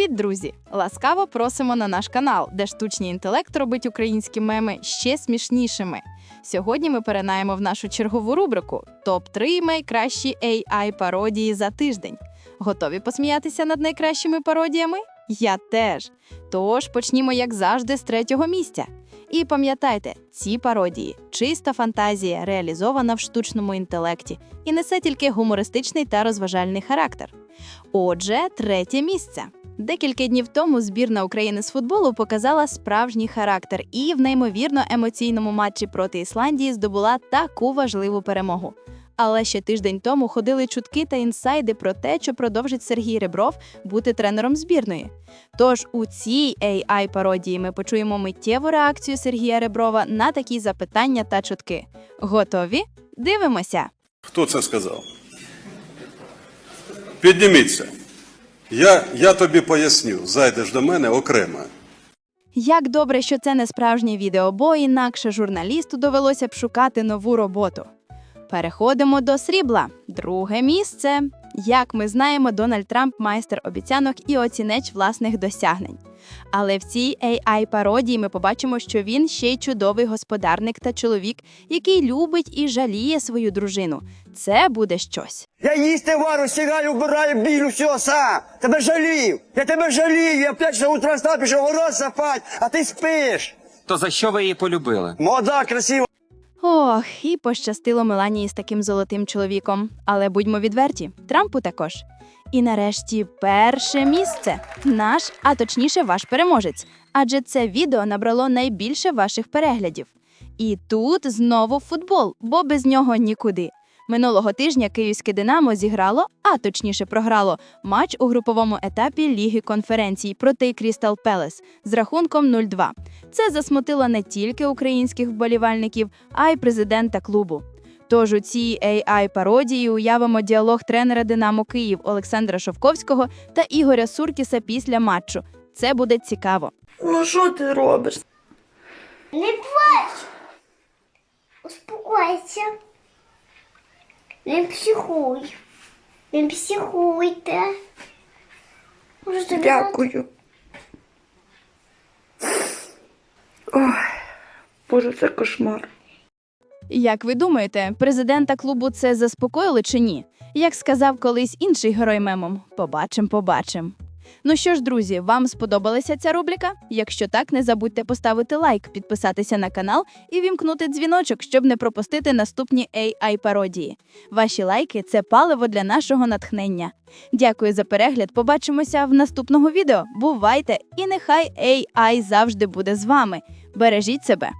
Привіт, друзі! Ласкаво просимо на наш канал, де штучний інтелект робить українські меми ще смішнішими. Сьогодні ми перенаємо в нашу чергову рубрику топ 3 найкращі AI пародії за тиждень. Готові посміятися над найкращими пародіями? Я теж. Тож почнімо, як завжди, з третього місця. І пам'ятайте, ці пародії чиста фантазія, реалізована в штучному інтелекті, і несе тільки гумористичний та розважальний характер. Отже, третє місце. Декілька днів тому збірна України з футболу показала справжній характер і в неймовірно емоційному матчі проти Ісландії здобула таку важливу перемогу. Але ще тиждень тому ходили чутки та інсайди про те, що продовжить Сергій Ребров бути тренером збірної. Тож у цій ai пародії ми почуємо миттєву реакцію Сергія Реброва на такі запитання та чутки. Готові? Дивимося! Хто це сказав? Підніміться. Я, я тобі поясню, зайдеш до мене окремо. Як добре, що це не справжнє відео, бо інакше журналісту довелося б шукати нову роботу. Переходимо до срібла. Друге місце. Як ми знаємо, Дональд Трамп майстер обіцянок і оцінеч власних досягнень. Але в цій ai пародії ми побачимо, що він ще й чудовий господарник та чоловік, який любить і жаліє свою дружину. Це буде щось. Я їсти вару, сігаю, вбираю, білю, все сам. Тебе жалів. Я тебе жалію. Я п'ять утра став, пішов город запать, а ти спиш. То за що ви її полюбили? Молода, красива. Ох, і пощастило Меланії з таким золотим чоловіком. Але будьмо відверті, Трампу також. І нарешті перше місце наш, а точніше, ваш переможець. Адже це відео набрало найбільше ваших переглядів. І тут знову футбол, бо без нього нікуди. Минулого тижня київське Динамо зіграло, а точніше програло матч у груповому етапі Ліги конференцій проти Крістал Пелес з рахунком 0-2. Це засмутило не тільки українських вболівальників, а й президента клубу. Тож у цій ai пародії уявимо діалог тренера Динамо Київ Олександра Шовковського та Ігоря Суркіса після матчу. Це буде цікаво. Ну що ти робиш? Не плач. Успокойся. Не психуй. Не психуйте. Може, тобі Дякую. Ой, Боже, це кошмар. Як ви думаєте, президента клубу це заспокоїло чи ні? Як сказав колись інший герой мемом, побачим, побачим. Ну що ж, друзі, вам сподобалася ця рубрика? Якщо так, не забудьте поставити лайк, підписатися на канал і вімкнути дзвіночок, щоб не пропустити наступні ai пародії. Ваші лайки це паливо для нашого натхнення. Дякую за перегляд. Побачимося в наступного відео. Бувайте! І нехай AI завжди буде з вами. Бережіть себе!